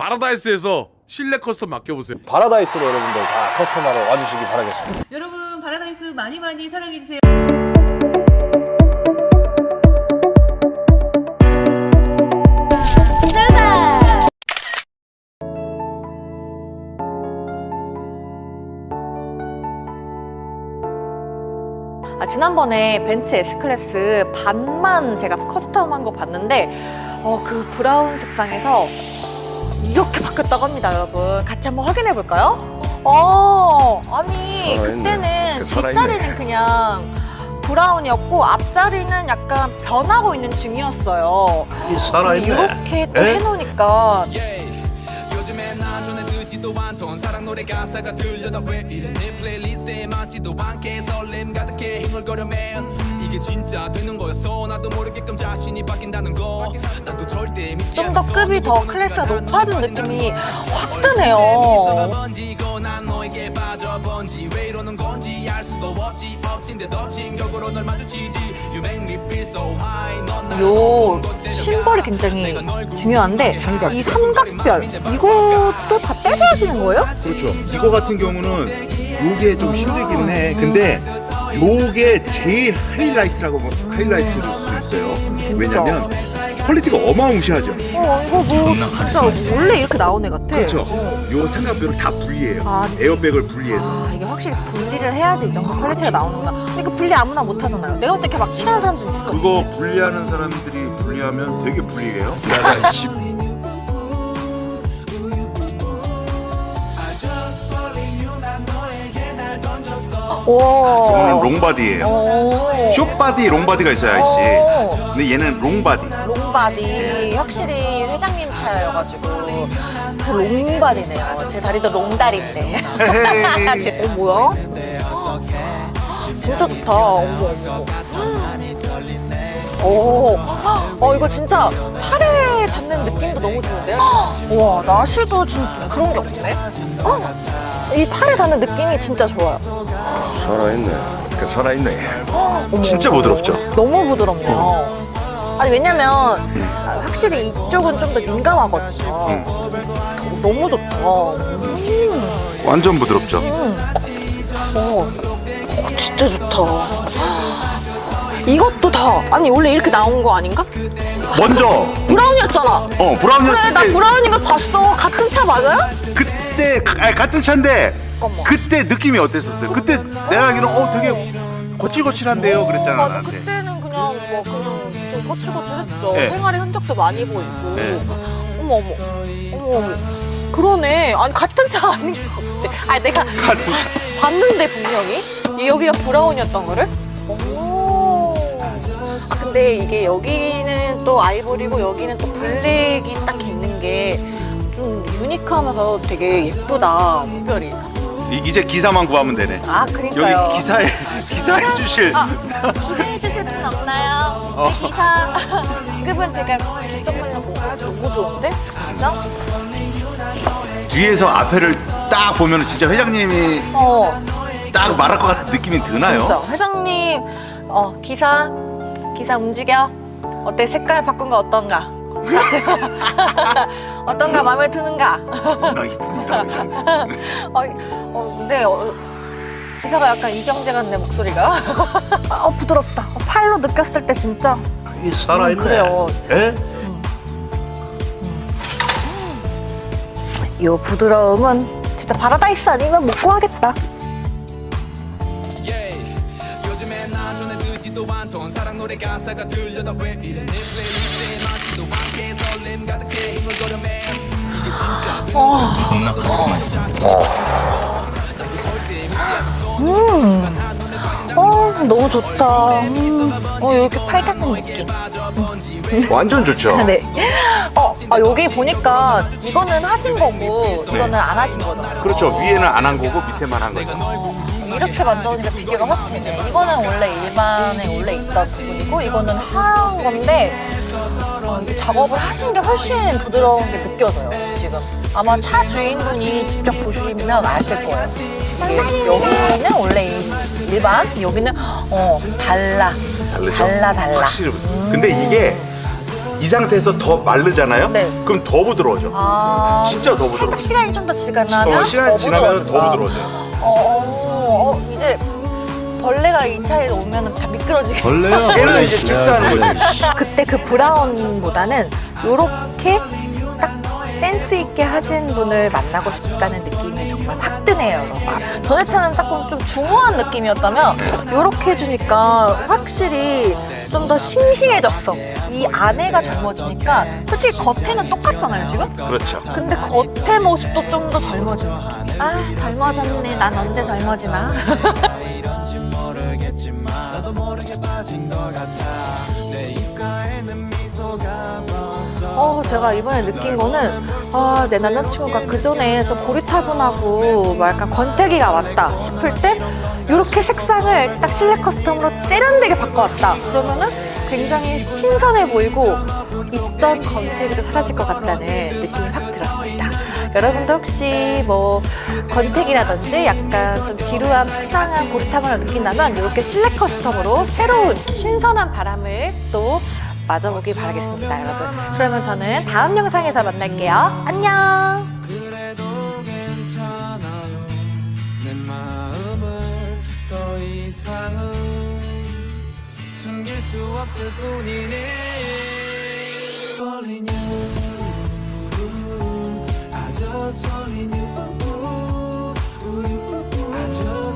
바라다이스에서 실내 커스텀 맡겨보세요. 바라다이스로 여러분들 다 커스텀하러 와주시기 바라겠습니다. 여러분 바라다이스 많이 많이 사랑해주세요. 아, 지난번에 벤츠 S클래스 반만 제가 커스텀한 거 봤는데 어, 그 브라운 색상에서 이렇게 바뀌었다고 합니다, 여러분. 같이 한번 확인해 볼까요? 어, 아니 살아있네. 그때는 그 살아있네. 뒷자리는 그냥 브라운이었고 앞자리는 약간 변하고 있는 중이었어요. 근데 이렇게 또 에? 해놓으니까 요즘에 나 전에 듣지도 않던 사랑 노래 가사가 들려다 왜 이래 내 플레이리스트에 맞지도 않게 설렘 가득해 흥얼거려 man 이게 진짜 되는 거였어 나도 모르게끔 자신이 바뀐다는 거 나도 절대 믿지 좀 더 않았어. 급이 더 누구 클래스가 보는 높아진 느낌이 확 드네요. 번지고 난 너에게 빠져 번지 왜 이러는 건지 알 수도 없지 엎친 데 덮친 격으로 널 마주치지 You make me feel so high 넌 나를 요. 심벌이 굉장히 중요한데 삼각별. 이 삼각별 이것도 다 떼서 하시는 거예요? 그렇죠. 이거 같은 경우는 요게 좀 힘들기는 해. 근데 요게 제일 하이라이트라고 뭐- 하이라이트일 수 있어요. 왜냐면 퀄리티가 어마무시하죠. 어 이거 뭐 진짜 원래 이렇게 나온 애 같아. 그렇죠. 요 삼각별을 다 분리해요. 아. 에어백을 분리해서. 아 이게 확실히 분리를 해야지 이 정도 퀄리티가 나오는구나. 근데 이거 분리 아무나 못 하잖아요. 내가 볼 때 이렇게 막 친한 사람들 있을 거 그거 분리하는 사람들이 분리하면 되게 불리해요. 내가 씨, 저거는 롱바디예요. 오. 숏바디, 롱바디가 있어요, 아저씨. 오. 근데 얘는 롱바디. 롱바디 확실히 회장님 차여가지고 그 롱바디네요. 제 다리도 롱다리인데. 헤헤이. 제- 어 뭐야? 진짜 좋다. 어머 어머. 오, 어 이거 진짜 팔에 닿는 느낌도 너무 좋은데요? 와 나시도 진짜 그런 게 없네. 어, 이 팔에 닿는 느낌이 진짜 좋아요. 살아있네. 그 살아있네. 어머, 진짜. 부드럽죠? 너무 부드럽네요. 아니 왜냐면 확실히 이쪽은 좀 더 민감하거든요. 음. 너무 좋다. 음. 완전 부드럽죠. 어, 어, 진짜 좋다. 이것도 다 아니 원래 이렇게 나온 거 아닌가? 먼저, 브라운이었잖아. 어, 브라운이었을 그래 나때 브라운인 걸 봤어. 같은 차 맞아요? 그때 가- 아니, 같은 차인데. 그때 느낌이 어땠었어요? 그때 내가 알기로 어 되게 거칠거칠한데요 그랬잖아 맞아 나한테 그때는 그냥 뭐 그냥 좀 거칠거칠했죠. 네. 생활의 흔적도 많이 보이고. 네. 어머 어머 어머 어머. 그러네. 아니 같은 차 아닌 것 같아. 아니 내가 같은 차 봤는데 분명히 이- 여기가 브라운이었던 거를. 오. 아 근데 이게 여기는 또 아이보리고 여기는 또 블랙이 딱 있는 게 좀 유니크하면서 되게 예쁘다. 특별히. 이- 이제 기사만 구하면 되네 아 그러니까요. 여기 기사에 기사해 주실 아, 기대해 주실 분 없나요? 어. 네, 기사. 그분 제가 기성말로 보고 너무 좋은데? 진짜? 뒤에서 앞에를 딱 보면 진짜 회장님이 어, 딱 말할 것 같은 느낌이 드나요? 진짜. 회장님, 어, 기사, 기사 움직여. 어때? 색깔 바꾼 거 어떤가? 어떤가? 마음에 드는가? 나 이쁩니다 회장님 어, 어, 근데 어, 기사가 약간 이정재 같네 목소리가. 어 부드럽다. 어, 팔로 느꼈을 때 진짜. 이 살아있네. 음, 그래요. 예? 이 부드러움은 진짜 파라다이스 아니면 못 구하겠다. 듣지도 않던 사랑 노래 가사가 들려다 왜 이래? 내 플레이리스트에 맞지도 않게 설렘 가득해 흥얼거려 man 어. 너무 좋다. 음, 어 이렇게 팔 닦는 느낌. 완전 좋죠. 네. 어 아, 여기 보니까 이거는 하신 거고 이거는 안 하신 거잖아요. 그렇죠. 위에는 안 한 거고 밑에만 한 거죠 이렇게 만져보니까 비교가 확 되네. 이거는 원래 일반에 원래 있던 부분이고 이거는 한 건데 어, 이게 작업을 하신 게 훨씬 부드러운 게 느껴져요. 지금 아마 차 주인분이 직접 보시면 아실 거예요. 이게 여기는 원래 이- 일반, 여기는 어 달라, 달라 달라. 확실히 근데 이게 이 상태에서 더 마르잖아요. 네. 그럼 더 부드러워져. 아 진짜 더 부드러워. 살짝 시간이 좀 더 지나면 어, 시간 지나면 더. 부드러워져요. 어, 어, 이제 벌레가 이 차에 오면 다 미끄러지게. 벌레야 걔는 이제 축사하는 거지. 그때 그 브라운보다는 요렇게 딱 센스 있게 하신 분을 만나고 싶다는 느낌이 정말 확 드네요. 전에 차는 조금 좀 중후한 느낌이었다면 요렇게 해주니까 확실히 좀 더 싱싱해졌어. 이 안에가 젊어지니까 솔직히 겉에는 똑같잖아요, 지금? 그렇죠. 근데 겉의 모습도 좀 더 젊어진 느낌. 아, 젊어졌네. 난 언제 젊어지나? 어, 제가 이번에 느낀 거는, 아, 내 남자친구가 그 전에 좀 고리타분하고, 뭐 약간 권태기가 왔다 싶을 때, 이렇게 색상을 딱 실내 커스텀으로 세련되게 바꿔왔다. 그러면은 굉장히 신선해 보이고, 있던 권태기도 사라질 것 같다는 느낌이 확 들었습니다. 여러분도 혹시 뭐 권태기라든지 약간 좀 지루한 식상한 고리타분을 느낀다면 이렇게 실내 커스텀으로 새로운 신선한 바람을 또 맞아보길 바라겠습니다, 여러분. 그러면 저는 다음 영상에서 만날게요. 안녕! 세상은 숨길 수 없을 뿐이네 Falling you I just falling you I just